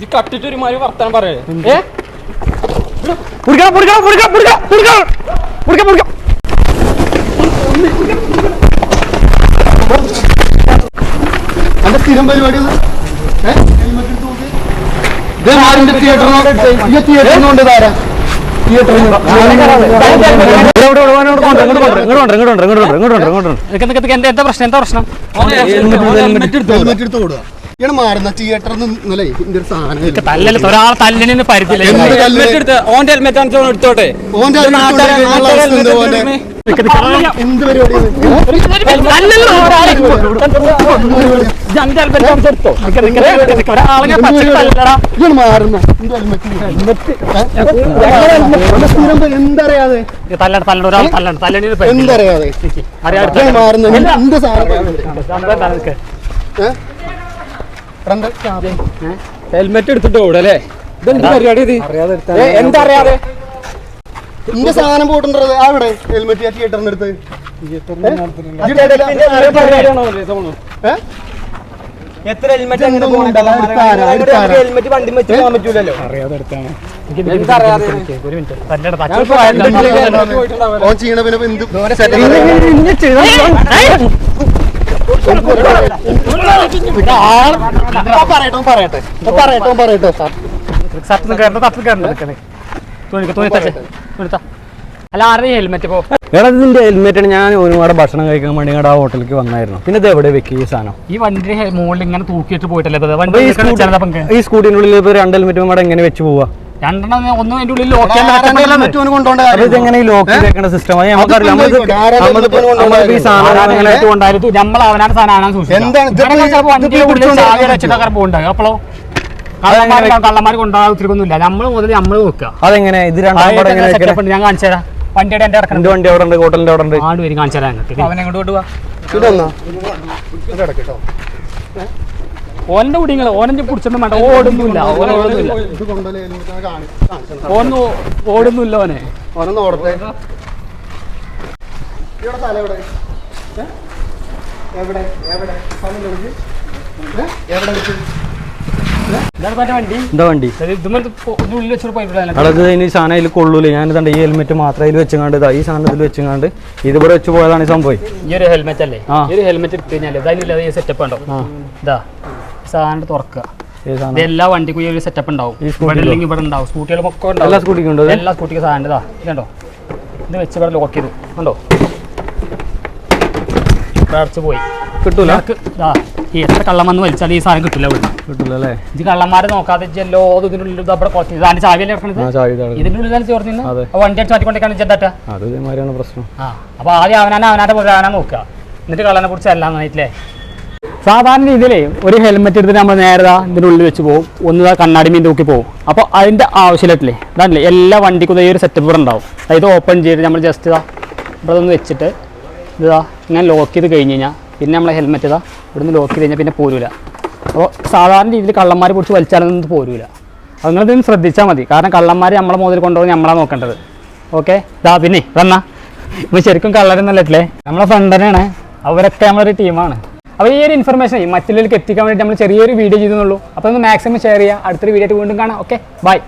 ഇത് കട്ടിട്ട് ഒരുമാതിരി വർത്താനം പറയേ ഏ പുടിക്കണം പുടിക്കണം പുടിക്കണം പുടിക്കണം പുടിക്കണം പുടിക്കണം പുടിക്കണം അന്റെ സ്ഥിരം പരിപാടി ഇത്? ആരിന്റെ തിയേറ്ററിനോട് തിയേറ്ററിനോണ്ട് ഇതാരാ എന്താ പ്രശ്നം എന്താ പ്രശ്നം ഹെൽമെറ്റ് എടുത്ത് ഓടുക ഇങ്ങനെ മാറുന്ന തിയേറ്ററിൽ നിന്നല്ലേ ഇതിന്റെ ഒരു സാധനം ഇല്ല. തല്ലല്ല ഒരാളെ തല്ലിന് പരിധിയില്ല എന്ത് തല്ല്? ഹെൽമെറ്റ് എടുത്ത് ഓന്റെ ഹെൽമെറ്റ് ആണ് എടുത്തോട്ടെ ഓന്റെ ഇത് ഹെൽമെറ്റ് നാട്ടുകാരെ- നാട്ടുകാരെ ഉള്ള അവസ്ഥ എന്ത് പരിപാടിയാണ് തല്ലല്ലോ ഒരാളെ മാറുന്ന പച്ചക്ക് തല്ലടാ ഇങ്ങനെ മാറുന്ന എന്റെ ഹെൽമെറ്റ് സ്ഥിരം പരി- എന്തറിയാതെ തല്ലണ്ട തല്ലണ്ട ഒരാൾ തല്ലണ്ട തല്ലണിന് പരിധിയില്ല എന്തറിയാതെ അറിയാം ഇങ്ങനെ മാറുന്ന എന്ത് സാധനം ഏ? ഹെൽമെറ്റ് എടുത്തിട്ട് ഓടല്ലേ ഇതെന്ത് പരിപാടി ഇത് എന്താ അറിയാതെ ഇന്റെ സാധനം പോട്ടുണ്ടത് അവിടെ ഹെൽമെറ്റ് ആ തിയേറ്ററിന്റെ അടുത്ത്? എത്ര ഹെൽമെറ്റ് അങ്ങനെ? ഹെൽമെറ്റ് വണ്ടി വെച്ച് പോകാൻ പറ്റൂലല്ലോ എന്താ അറിയാതെ ഓൻ ചെയ്യണ പിന്നെ എന്ത് പറയട്ടോ പറയട്ടെ പറയട്ടോ പറയട്ടോ സത്യം കയറണ്ട സത്യം കയറണ്ട നിൽക്കണേ തുണിക്ക് തുണി തച്ചേ തുണിത്ത അല്ല ആരുടെ ഹെൽമെറ്റ് പോ എടാ ഇതിന്റെ ഹെൽമെറ്റ് ഞാൻ ഒരുപാട് ഭക്ഷണം കഴിക്കാൻ വേണ്ടി ആ ഹോട്ടലിലേക്ക് വന്നായിരുന്നു പിന്നെ ഇത് എവിടെ വെക്കി ഈ സാധനം ഈ വണ്ടി മുകളിൽ ഇങ്ങനെ തൂക്കിയിട്ട് പോയിട്ടല്ലേ ഈ സ്കൂട്ടിനുള്ളിൽ ഇപ്പൊ രണ്ട് ഹെൽമെറ്റ് ഇവിടെ എങ്ങനെ വെച്ച് പോവാ രണ്ടെണ്ണം ഒന്നും അതിന്റെ ഉള്ളിൽ ലോക്ക് സിസ്റ്റം നമുക്കറിയില്ല. നമ്മൾ അവനാണ് സാധനം അപ്പോഴോ കള്ളന്മാർ കൊണ്ടുപോകാൻ ഒത്തിരിക്കൊന്നുമില്ല നമ്മൾ മുതൽ നമ്മൾ നോക്കുക അതെങ്ങനെ? ഇത് രണ്ടാം ഞാൻ കാണിച്ചു തരാം. വണ്ടിയുടെ എന്റെ ഇറക്കണം എന്റെ വണ്ടി അവിടെ ഉണ്ട്? ഹോട്ടലിന്റെ അവിടെ ഉണ്ട്? ആട് വരും കാണിച്ചു തരാം അങ്ങോട്ട് അവനെ കൊണ്ട് കൊണ്ടുപോവാ ഓന്റെ കുടിങ്ങൾ ഓനെ പിടിച്ചൊന്നും വേണ്ട ഓടുന്നില്ല ഓടുന്നില്ല ഓന്ന് ഓടുന്നില്ല ഓനെ. ഓനൊന്ന് ഓടത്തെ സാധനം അതിൽ കൊള്ളൂല. ഞാൻ ഇതുണ്ട് ഈ ഹെൽമെറ്റ് മാത്രം അതിൽ വെച്ചങ്ങാണ്ട് ഇതാ ഈ സാധനം ഇതിൽ വെച്ചങ്ങാണ്ട് ഇത് ഇവിടെ വെച്ച് പോയതാണ് ഈ സംഭവം. ഈ ഒരു ഹെൽമെറ്റ് അല്ലേ. ഈ ഒരു ഹെൽമെറ്റ് എടുത്തു കഴിഞ്ഞാൽ ഈ സെറ്റപ്പ് ഉണ്ടോ ഇതാ. സാധനം തുറക്കുക. എല്ലാ വണ്ടിക്കും ഈ ഒരു സെറ്റപ്പ് ഉണ്ടാവും. ഇവിടെ ഇല്ലെങ്കിൽ ഇവിടെ ഉണ്ടാവും. സ്കൂട്ടികളൊക്കെ എല്ലാ സ്കൂട്ടിക്കും ഉണ്ട് എല്ലാ സ്കൂട്ടിക്കും സാധനം ഇതാ. ഇതുണ്ടോ ഇത് വെച്ച് ഇവിടെ ലോക്ക് ചെയ്തു. കണ്ടോ? അടച്ച് പോയി. കിട്ടൂല? എത്ര കള്ളമെന്ന് വലിച്ചാൽ ഈ സാധനം കിട്ടില്ല ഇവിടെ കിട്ടില്ല അല്ലേ ഇത് കള്ളന്മാരെ നോക്കാതെ ചെല്ലോ ഇതിനുള്ളിൽ ഇത് അവിടെ കുറച്ച് ഇതാണ്. ചാവിയല്ലേ ഇതിനുള്ളിൽ ചോർന്നു അതെ. വണ്ടി അടിച്ച് മാറ്റിക്കൊണ്ടേക്കാണ് അത് ഇതേമാതിരിയാണ് പ്രശ്നം. ആ അപ്പോൾ ആദ്യം അവനാണ് അവനാന്റെ പോലെ അവനാ നോക്കുക. എന്നിട്ട് കള്ളനെ കുറിച്ച് എല്ലാം നന്നായിട്ടില്ലേ? സാധാരണ രീതിയിൽ ഒരു ഹെൽമെറ്റ് എടുത്തിട്ട് നമ്മൾ നേരെ ഇതിന്റെ ഉള്ളിൽ വെച്ച് പോകും. ഒന്ന് കണ്ണാടി മീൻ തൂക്കി പോകും. അപ്പോൾ അതിന്റെ ആവശ്യമില്ലേ ഇതാണല്ലേ? എല്ലാ വണ്ടിക്കും ഈ ഒരു സെറ്റപ്പ് ഇവിടെ ഉണ്ടാവും. അതായത് ഓപ്പൺ ചെയ്തിട്ട് നമ്മൾ ജസ്റ്റ് ഇതാ ഇവിടെ ഒന്ന് വെച്ചിട്ട് ഇതാ ഇങ്ങനെ ലോക്ക് ചെയ്ത് കഴിഞ്ഞ് കഴിഞ്ഞാൽ പിന്നെ നമ്മളെ ഹെൽമെറ്റ് ഇതാ ഇവിടുന്ന് ലോക്ക് ചെയ്ത് കഴിഞ്ഞാൽ പിന്നെ പോരൂല. അപ്പോൾ സാധാരണ രീതിയിൽ കള്ളന്മാരെ പിടിച്ച് വലിച്ചാലൊന്നും ഇത് പോരൂല. നിങ്ങളിതൊന്ന് ശ്രദ്ധിച്ചാൽ മതി. കാരണം കള്ളന്മാർ നമ്മളെ മുതൽ കൊണ്ടുപോകുന്ന നമ്മളാണ് നോക്കേണ്ടത്. ഓക്കെ ഇതാ പിന്നെ വന്നാ ഇപ്പം ശരിക്കും കള്ളരൊന്നല്ലേ നമ്മളെ ഫ്രണ്ട് തന്നെയാണ്. അവരൊക്കെ നമ്മളൊരു ടീമാണ് അപ്പോൾ ഈ ഒരു ഇൻഫർമേഷൻ മറ്റുള്ളവർക്ക് എത്തിക്കാൻ വേണ്ടി നമ്മൾ ചെറിയൊരു വീഡിയോ ചെയ്തെന്നുള്ളൂ. അപ്പോൾ ഒന്ന് മാക്സിമം ഷെയർ ചെയ്യുക. അടുത്തൊരു വീഡിയോ ആയിട്ട് വീണ്ടും കാണാം. Okay bye